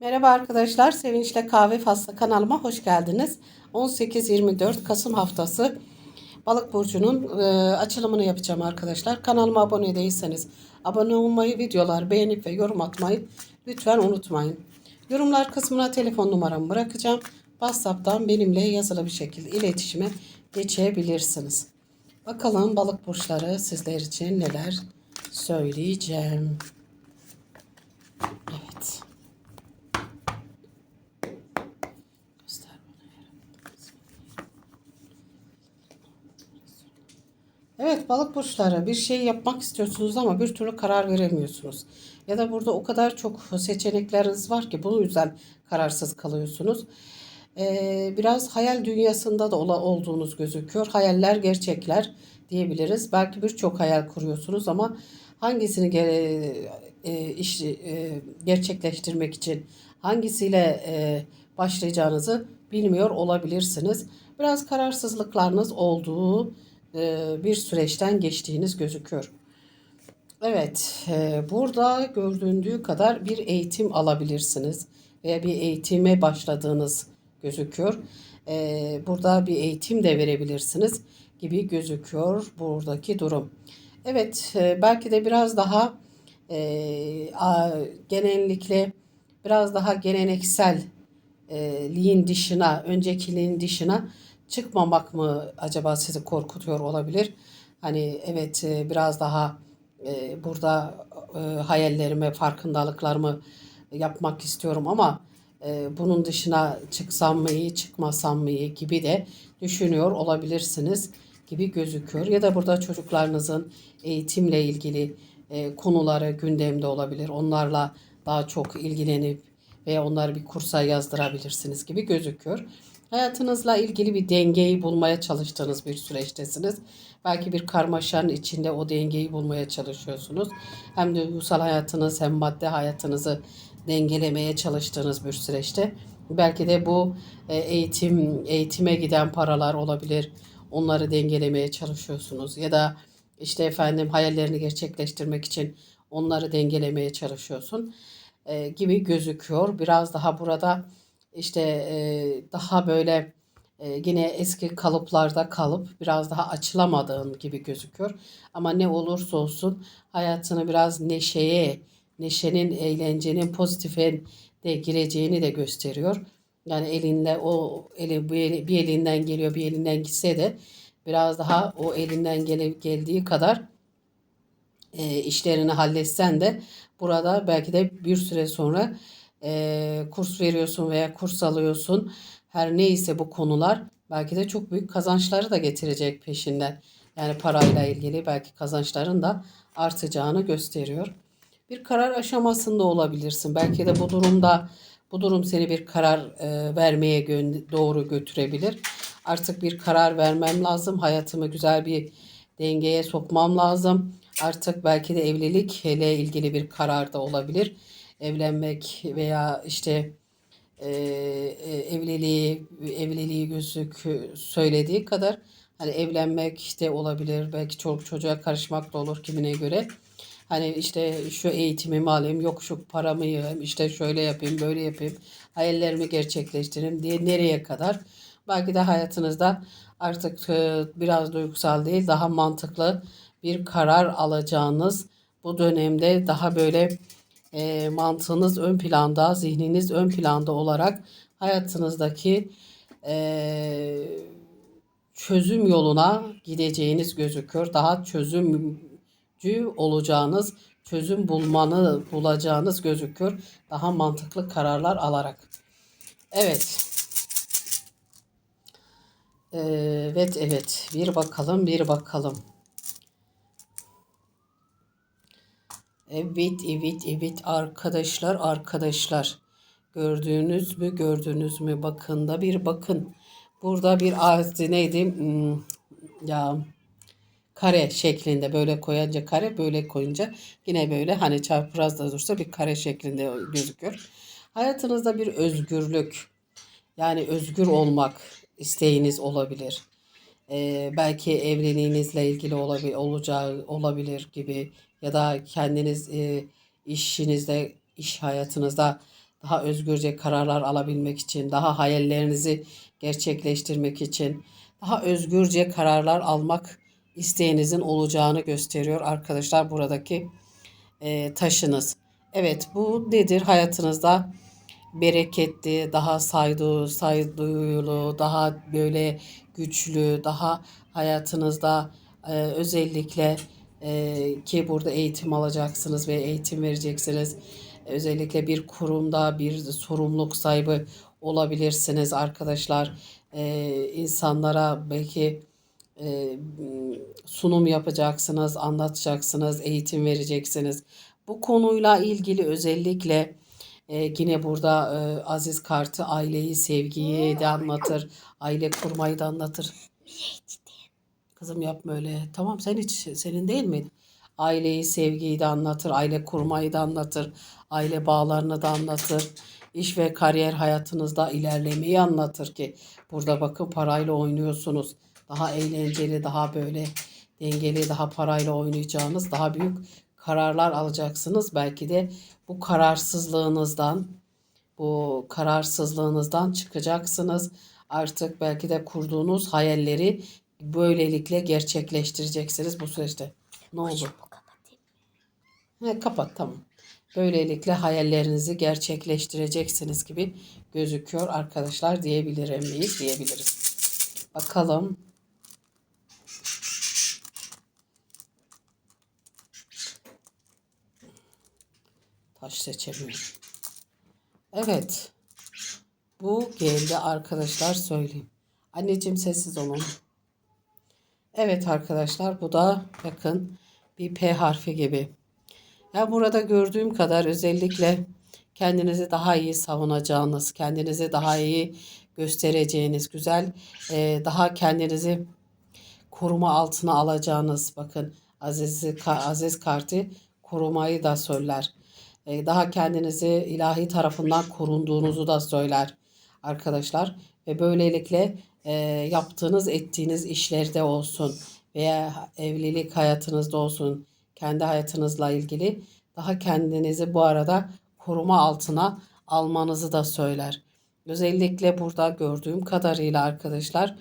Merhaba arkadaşlar, Sevinçle Kahve Faslı kanalıma hoş geldiniz. 18-24 Kasım haftası Balık burcunun e, açılımını yapacağım arkadaşlar. Kanalıma abone değilseniz abone olmayı, videolar beğenip ve yorum atmayı lütfen unutmayın. Yorumlar kısmına telefon numaramı bırakacağım. WhatsApp'tan benimle yazılı bir şekilde iletişime geçebilirsiniz. Bakalım balık burçları sizler için neler söyleyeceğim. Evet. Göster bana yarabbim. Evet balık burçları bir şey yapmak istiyorsunuz ama bir türlü karar veremiyorsunuz. Ya da burada o kadar çok seçenekleriniz var ki bu yüzden kararsız kalıyorsunuz. Ee, biraz hayal dünyasında da ola, olduğunuz gözüküyor. Hayaller gerçekler diyebiliriz. Belki birçok hayal kuruyorsunuz ama hangisini ge- e, iş, e, gerçekleştirmek için hangisiyle e, başlayacağınızı bilmiyor olabilirsiniz. Biraz kararsızlıklarınız olduğu bir süreçten geçtiğiniz gözüküyor. Evet, e, burada göründüğü kadar bir eğitim alabilirsiniz veya bir eğitime başladığınız gözüküyor. E, burada bir eğitim de verebilirsiniz gibi gözüküyor buradaki durum. Evet, e, belki de biraz daha e, genellikle biraz daha geleneksel e, liğin dışına, öncekiliğin dışına çıkmamak mı acaba sizi korkutuyor olabilir? Hani evet e, biraz daha e, burada e, hayallerime, farkındalıklarımı yapmak istiyorum ama bunun dışına çıksam mı iyi, çıkmasam mı iyi gibi de düşünüyor olabilirsiniz gibi gözüküyor. Ya da burada çocuklarınızın eğitimle ilgili konuları gündemde olabilir. Onlarla daha çok ilgilenip veya onları bir kursa yazdırabilirsiniz gibi gözüküyor. Hayatınızla ilgili bir dengeyi bulmaya çalıştığınız bir süreçtesiniz. Belki bir karmaşanın içinde o dengeyi bulmaya çalışıyorsunuz. Hem duygusal hayatınız hem madde hayatınızı dengelemeye çalıştığınız bir süreçte. Belki de bu e, eğitim eğitime giden paralar olabilir. Onları dengelemeye çalışıyorsunuz ya da işte efendim hayallerini gerçekleştirmek için onları dengelemeye çalışıyorsun e, gibi gözüküyor. Biraz daha burada işte daha böyle yine eski kalıplarda kalıp biraz daha açılamadığın gibi gözüküyor. Ama ne olursa olsun hayatını biraz neşeye, neşenin, eğlencenin, pozitifin de gireceğini de gösteriyor. Yani elinde o eli, bir elinden geliyor bir elinden gitse de biraz daha o elinden gele, geldiği kadar e, işlerini halletsen de burada belki de bir süre sonra e, kurs veriyorsun veya kurs alıyorsun. Her neyse bu konular belki de çok büyük kazançları da getirecek peşinden. Yani parayla ilgili belki kazançların da artacağını gösteriyor. Bir karar aşamasında olabilirsin. Belki de bu durumda bu durum seni bir karar e, vermeye gö- doğru götürebilir. Artık bir karar vermem lazım. Hayatımı güzel bir dengeye sokmam lazım. Artık belki de evlilikle ilgili bir karar da olabilir. Evlenmek veya işte e, e, evliliği evliliği gözük söylediği kadar hani evlenmek de olabilir. Belki çoluk çocuğa karışmak da olur kimine göre. Hani işte şu eğitimimi alayım, yok şu paramı yiyeyim, işte şöyle yapayım, böyle yapayım, hayallerimi gerçekleştireyim diye nereye kadar? Belki de hayatınızda artık e, biraz duygusal değil, daha mantıklı bir karar alacağınız bu dönemde daha böyle e, mantığınız ön planda, zihniniz ön planda olarak hayatınızdaki e, çözüm yoluna gideceğiniz gözüküyor. Daha çözümcü olacağınız, çözüm bulmanı bulacağınız gözüküyor. Daha mantıklı kararlar alarak. Evet. Evet, evet. Bir bakalım, bir bakalım. Evet, evet, evet arkadaşlar, arkadaşlar. Gördünüz mü, gördünüz mü? Bakın da bir bakın. Burada bir neydi? Hmm, ya kare şeklinde böyle koyunca kare, böyle koyunca yine böyle hani çapraz da dursa bir kare şeklinde gözüküyor. Hayatınızda bir özgürlük, yani özgür olmak isteğiniz olabilir. Ee, belki evliliğinizle ilgili olabilir, olacağı olabilir gibi ya da kendiniz e, işinizde, iş hayatınızda daha özgürce kararlar alabilmek için, daha hayallerinizi gerçekleştirmek için, daha özgürce kararlar almak isteğinizin olacağını gösteriyor arkadaşlar buradaki e, taşınız. Evet bu nedir hayatınızda? Bereketli, daha saydı, saygılı, daha böyle güçlü, daha hayatınızda e, özellikle e, ki burada eğitim alacaksınız ve eğitim vereceksiniz. Özellikle bir kurumda bir sorumluluk sahibi olabilirsiniz arkadaşlar. E, insanlara belki e, sunum yapacaksınız, anlatacaksınız, eğitim vereceksiniz. Bu konuyla ilgili özellikle e, yine burada e, Aziz Kartı aileyi, sevgiyi de anlatır, aile kurmayı da anlatır. Kızım yapma öyle. Tamam sen hiç senin değil mi? Aileyi, sevgiyi de anlatır, aile kurmayı da anlatır, aile bağlarını da anlatır. İş ve kariyer hayatınızda ilerlemeyi anlatır ki burada bakın parayla oynuyorsunuz. Daha eğlenceli, daha böyle dengeli, daha parayla oynayacağınız, daha büyük kararlar alacaksınız. Belki de bu kararsızlığınızdan, bu kararsızlığınızdan çıkacaksınız. Artık belki de kurduğunuz hayalleri böylelikle gerçekleştireceksiniz bu süreçte. Ne oldu? He, kapat tamam. Böylelikle hayallerinizi gerçekleştireceksiniz gibi gözüküyor arkadaşlar diyebilirim miyiz? Diyebiliriz. Bakalım. Taş seçemiyorum. Evet. Bu geldi arkadaşlar söyleyeyim. Anneciğim sessiz olun. Evet arkadaşlar bu da bakın bir P harfi gibi. Ya burada gördüğüm kadar özellikle kendinizi daha iyi savunacağınız, kendinizi daha iyi göstereceğiniz, güzel, e, daha kendinizi koruma altına alacağınız, bakın Aziz, Aziz kartı korumayı da söyler. E, daha kendinizi ilahi tarafından korunduğunuzu da söyler arkadaşlar. Ve böylelikle e, yaptığınız, ettiğiniz işlerde olsun veya evlilik hayatınızda olsun, kendi hayatınızla ilgili daha kendinizi bu arada koruma altına almanızı da söyler. Özellikle burada gördüğüm kadarıyla arkadaşlar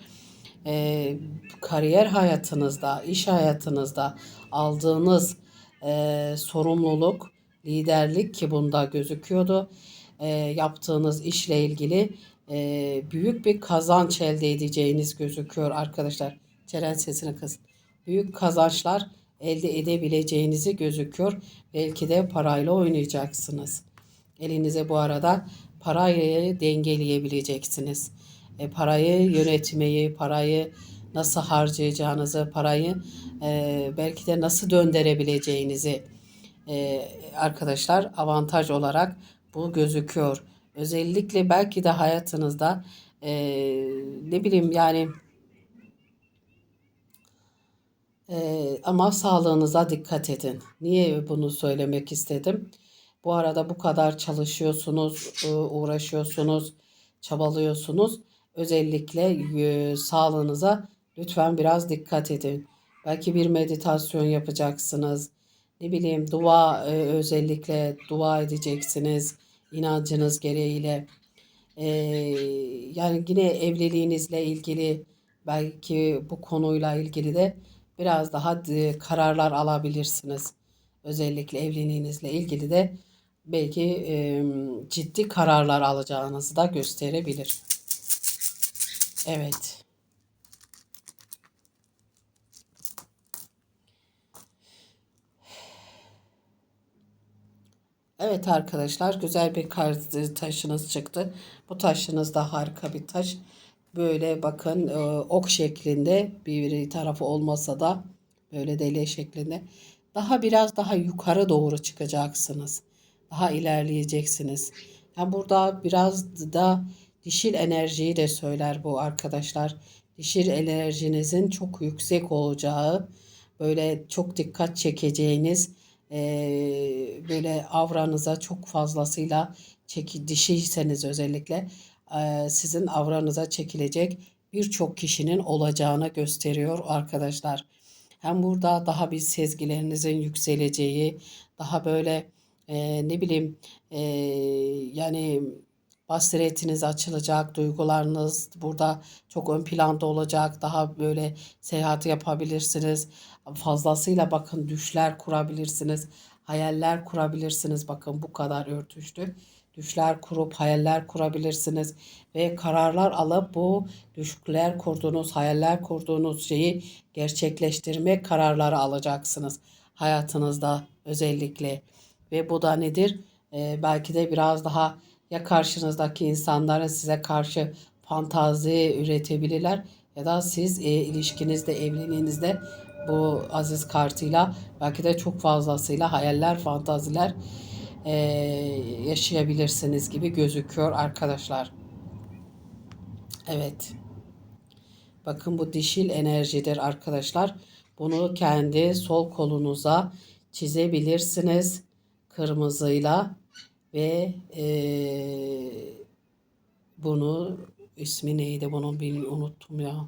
e, kariyer hayatınızda, iş hayatınızda aldığınız e, sorumluluk, liderlik ki bunda gözüküyordu. E, yaptığınız işle ilgili e, büyük bir kazanç elde edeceğiniz gözüküyor arkadaşlar. Ceren sesini kız. Büyük kazançlar elde edebileceğinizi gözüküyor. Belki de parayla oynayacaksınız. Elinize bu arada parayı dengeleyebileceksiniz. E, parayı yönetmeyi, parayı nasıl harcayacağınızı, parayı e, belki de nasıl döndürebileceğinizi e, arkadaşlar avantaj olarak bu gözüküyor. Özellikle belki de hayatınızda e, ne bileyim yani e, ama sağlığınıza dikkat edin. Niye bunu söylemek istedim? Bu arada bu kadar çalışıyorsunuz, uğraşıyorsunuz, çabalıyorsunuz. Özellikle e, sağlığınıza lütfen biraz dikkat edin. Belki bir meditasyon yapacaksınız. Ne bileyim dua e, özellikle dua edeceksiniz inancınız gereğiyle. Yani yine evliliğinizle ilgili belki bu konuyla ilgili de biraz daha kararlar alabilirsiniz. Özellikle evliliğinizle ilgili de belki e, ciddi kararlar alacağınızı da gösterebilir. Evet. Evet arkadaşlar güzel bir kar taşınız çıktı. Bu taşınız da harika bir taş. Böyle bakın e, ok şeklinde bir tarafı olmasa da böyle dele şeklinde. Daha biraz daha yukarı doğru çıkacaksınız daha ilerleyeceksiniz. Yani burada biraz da dişil enerjiyi de söyler bu arkadaşlar. Dişil enerjinizin çok yüksek olacağı, böyle çok dikkat çekeceğiniz, e, böyle avranıza çok fazlasıyla çeki, dişiyseniz özellikle e, sizin avranıza çekilecek birçok kişinin olacağını gösteriyor arkadaşlar. Hem burada daha bir sezgilerinizin yükseleceği, daha böyle e, ne bileyim e, yani basiretiniz açılacak, duygularınız burada çok ön planda olacak. Daha böyle seyahat yapabilirsiniz. Fazlasıyla bakın düşler kurabilirsiniz. Hayaller kurabilirsiniz. Bakın bu kadar örtüştü. Düşler kurup hayaller kurabilirsiniz ve kararlar alıp bu düşler kurduğunuz, hayaller kurduğunuz şeyi gerçekleştirme kararları alacaksınız hayatınızda özellikle. Ve bu da nedir? Ee, belki de biraz daha ya karşınızdaki insanların size karşı fantazi üretebilirler ya da siz e, ilişkinizde, evliliğinizde bu aziz kartıyla belki de çok fazlasıyla hayaller, fantaziler e, yaşayabilirsiniz gibi gözüküyor arkadaşlar. Evet. Bakın bu dişil enerjidir arkadaşlar. Bunu kendi sol kolunuza çizebilirsiniz kırmızıyla ve eee, bunu ismi neydi bunun bilmiyorum unuttum ya.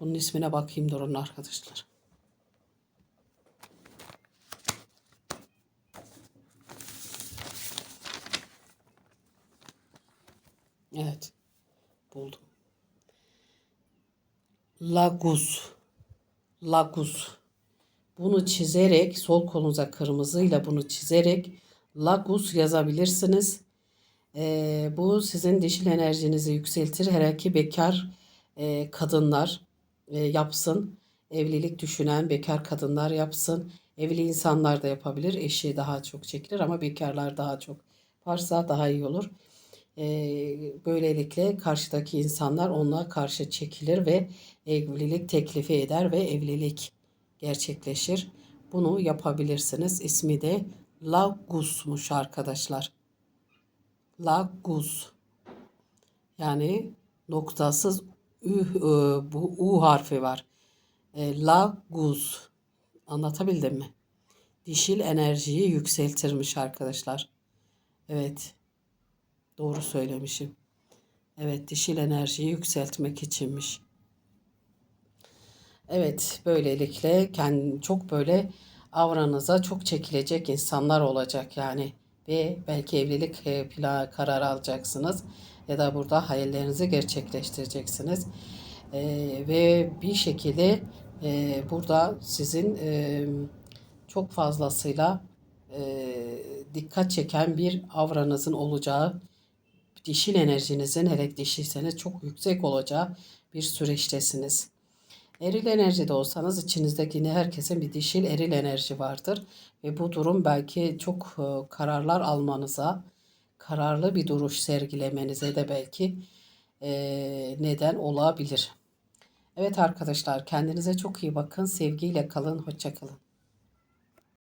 Bunun ismine bakayım durun arkadaşlar. Evet buldum. Lagus. Lagus. Bunu çizerek sol kolunuza kırmızıyla bunu çizerek Lagus yazabilirsiniz. Ee, bu sizin dişil enerjinizi yükseltir. Her bekar e, kadınlar e, yapsın. Evlilik düşünen bekar kadınlar yapsın. Evli insanlar da yapabilir. Eşi daha çok çekilir ama bekarlar daha çok varsa daha iyi olur. Ee, böylelikle karşıdaki insanlar ona karşı çekilir ve evlilik teklifi eder ve evlilik gerçekleşir. Bunu yapabilirsiniz. İsmi de Lagus'muş arkadaşlar. Lagus. Yani noktasız ü, bu u harfi var. E, Lagus. Anlatabildim mi? Dişil enerjiyi yükseltirmiş arkadaşlar. Evet. Doğru söylemişim. Evet, dişil enerjiyi yükseltmek içinmiş. Evet, böylelikle kendi çok böyle avranıza çok çekilecek insanlar olacak yani ve belki evlilik e, plan kararı alacaksınız ya da burada hayallerinizi gerçekleştireceksiniz. Ee, ve bir şekilde e, burada sizin e, çok fazlasıyla e, dikkat çeken bir avranızın olacağı dişil enerjinizin hele dişiyseniz çok yüksek olacağı bir süreçtesiniz. Eril enerjide olsanız içinizdeki yine herkesin bir dişil eril enerji vardır. Ve bu durum belki çok e, kararlar almanıza, kararlı bir duruş sergilemenize de belki e, neden olabilir. Evet arkadaşlar kendinize çok iyi bakın. Sevgiyle kalın. Hoşçakalın.